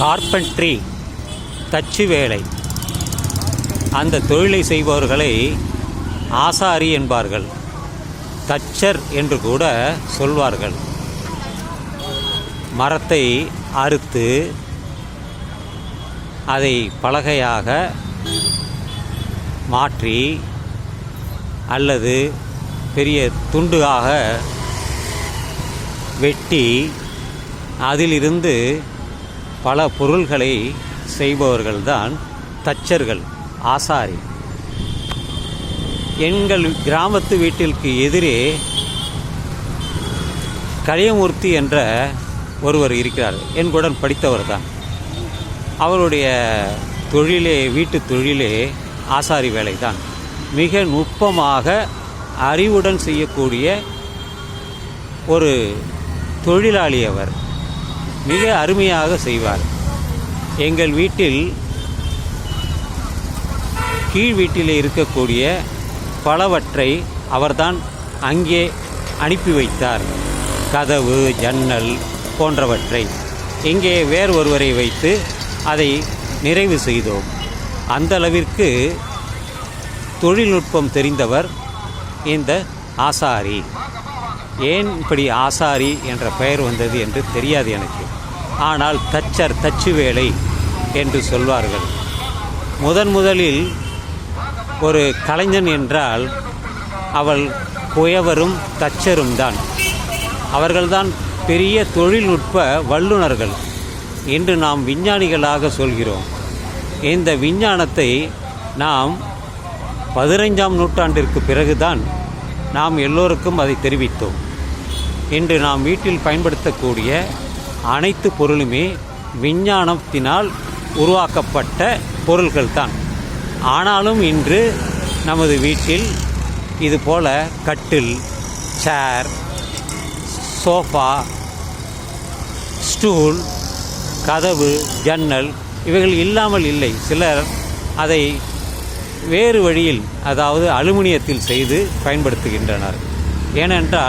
Carpentry தச்சு வேலை அந்த தொழிலை செய்பவர்களை ஆசாரி என்பார்கள். தச்சர் என்று கூட சொல்வார்கள். மரத்தை அறுத்து அதை பலகையாக மாற்றி அல்லது பெரிய துண்டுகாக வெட்டி அதிலிருந்து பல பொருள்களை செய்பவர்கள்தான் தச்சர்கள் ஆசாரி. எங்கள் கிராமத்து வீட்டிற்கு எதிரே கலியமூர்த்தி என்ற ஒருவர் இருக்கிறார். என்குடன் படித்தவர் தான் அவருடைய தொழிலே வீட்டு தொழிலே ஆசாரி வேலை தான் மிக நுட்பமாக அறிவுடன் செய்யக்கூடிய ஒரு தொழிலாளி அவர். மிக அருமையாக செய்வார். எங்கள் வீட்டில் கீழ் வீட்டில் இருக்கக்கூடிய பலவற்றை அவர்தான் அங்கே அனுப்பி வைத்தார். கதவு ஜன்னல் போன்றவற்றை. இங்கே வேறு ஒருவரை வைத்து அதை நிறைவு செய்தோம். அந்த அளவிற்கு தொழில்நுட்பம் தெரிந்தவர் இந்த ஆசாரி. ஏன் இப்படி ஆசாரி என்ற பெயர் வந்தது என்று தெரியாது எனக்கு. ஆனால் தச்சர் தச்சு வேலை என்று சொல்வார்கள். முதன் முதலில் ஒரு கலைஞன் என்றால் அவள் குயவரும் தச்சரும் தான். அவர்கள்தான் பெரிய தொழில்நுட்ப வல்லுநர்கள் என்று நாம் விஞ்ஞானிகளாக சொல்கிறோம். இந்த விஞ்ஞானத்தை நாம் பதினைஞ்சாம் நூற்றாண்டிற்கு பிறகுதான் நாம் எல்லோருக்கும் அதை தெரிவித்தோம். இன்று நாம் வீட்டில் பயன்படுத்தக்கூடிய அனைத்து பொருளுமே விஞ்ஞானத்தினால் உருவாக்கப்பட்ட பொருள்கள்தான். ஆனாலும் இன்று நமது வீட்டில் இதுபோல கட்டில் சேர் சோஃபா ஸ்டூல் கதவு ஜன்னல் இவைகள் இல்லாமல் இல்லை. சிலர் அதை வேறு வழியில் அதாவது அலுமினியத்தில் செய்து பயன்படுத்துகின்றனர். ஏனென்றால்